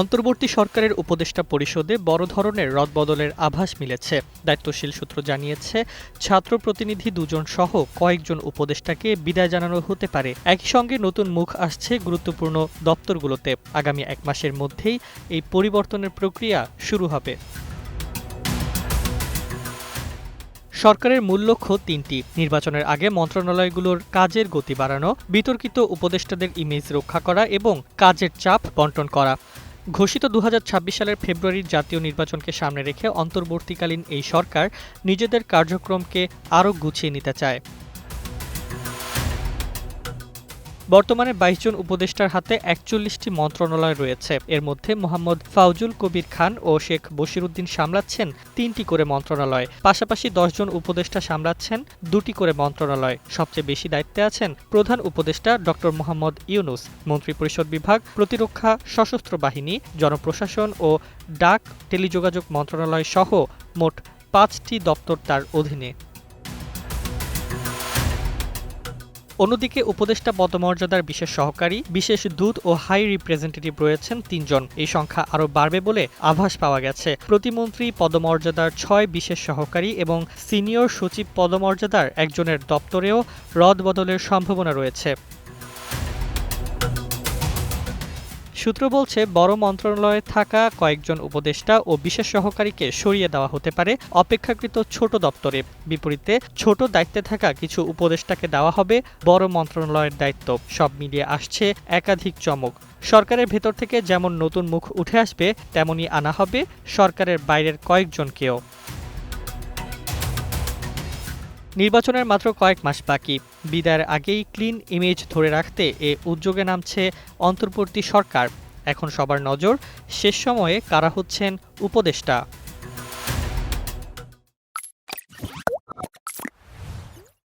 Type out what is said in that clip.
অন্তর্বর্তী সরকারের উপদেষ্টা পরিষদে বড় ধরনের রদবদলের আভাস মিলেছে। দায়িত্বশীল সূত্র জানিয়েছে, ছাত্র প্রতিনিধি দুজন সহ কয়েকজন উপদেষ্টাকে বিদায় জানানো হতে পারে। একই সঙ্গে নতুন মুখ আসছে গুরুত্বপূর্ণ দপ্তরগুলোতে। আগামী এক মাসের মধ্যেই এই পরিবর্তনের প্রক্রিয়া শুরু হবে। সরকারের মূল লক্ষ্য তিনটি। নির্বাচনের আগে মন্ত্রণালয়গুলোর কাজের গতি বাড়ানো, বিতর্কিত উপদেষ্টাদের ইমেজ রক্ষা করা এবং কাজের চাপ বন্টন করা। ঘোষিত দু হাজার ছাব্বিশ সালের ফেব্রুয়ারির জাতীয় নির্বাচনকে সামনে রেখে অন্তর্বর্তীকালীন এই সরকার নিজেদের কার্যক্রমকে আরও গুছিয়ে নিতে চায়। বর্তমানে বাইশ জন উপদেষ্টার হাতে একচল্লিশটি মন্ত্রণালয় রয়েছে। এর মধ্যে মোহাম্মদ ফাউজুল কবির খান ও শেখ বশিরুদ্দিন সামলাচ্ছেন তিনটি করে মন্ত্রণালয়। পাশাপাশি দশজন উপদেষ্টা সামলাচ্ছেন দুটি করে মন্ত্রণালয়। সবচেয়ে বেশি দায়িত্বে আছেন প্রধান উপদেষ্টা ডক্টর মোহাম্মদ ইউনুস, মন্ত্রিপরিষদ বিভাগ, প্রতিরক্ষা, সশস্ত্র বাহিনী, জনপ্রশাসন ও ডাক টেলিযোগাযোগ মন্ত্রণালয় সহ মোট পাঁচটি দপ্তর তার অধীনে। অন্যদিকে উপদেষ্টা পদমর্যাদার বিশেষ সহকারী, বিশেষ দূত ও হাই রিপ্রেজেন্টেটিভ রয়েছেন তিনজন। এই সংখ্যা আরও বাড়বে বলে আভাস পাওয়া গেছে। প্রতিমন্ত্রী পদমর্যাদার ছয় বিশেষ সহকারী এবং সিনিয়র সচিব পদমর্যাদার একজনের দপ্তরেও রদবদলের সম্ভাবনা রয়েছে। সূত্র বলছে, বড় মন্ত্রণালয়ে থাকা কয়েকজন উপদেষ্টা ও বিশেষ সহকারীকে সরিয়ে দেওয়া হতে পারে অপেক্ষাকৃত ছোট দপ্তরে। বিপরীতে, ছোট দায়িত্বে থাকা কিছু উপদেষ্টাকে দেওয়া হবে বড় মন্ত্রণালয়ের দায়িত্ব। সব মিলিয়ে আসছে একাধিক চমক। সরকারের ভেতর থেকে যেমন নতুন মুখ উঠে আসবে তেমনি আনা হবে সরকারের বাইরের কয়েকজনকেও। নির্বাচনের মাত্র কয়েক মাস বাকি। বিদায়ের আগেই ক্লিন ইমেজ ধরে রাখতে এ উদ্যোগে নামছে অন্তর্বর্তী সরকার। এখন সবার নজর শেষ সময়ে কারা হচ্ছেন উপদেষ্টা।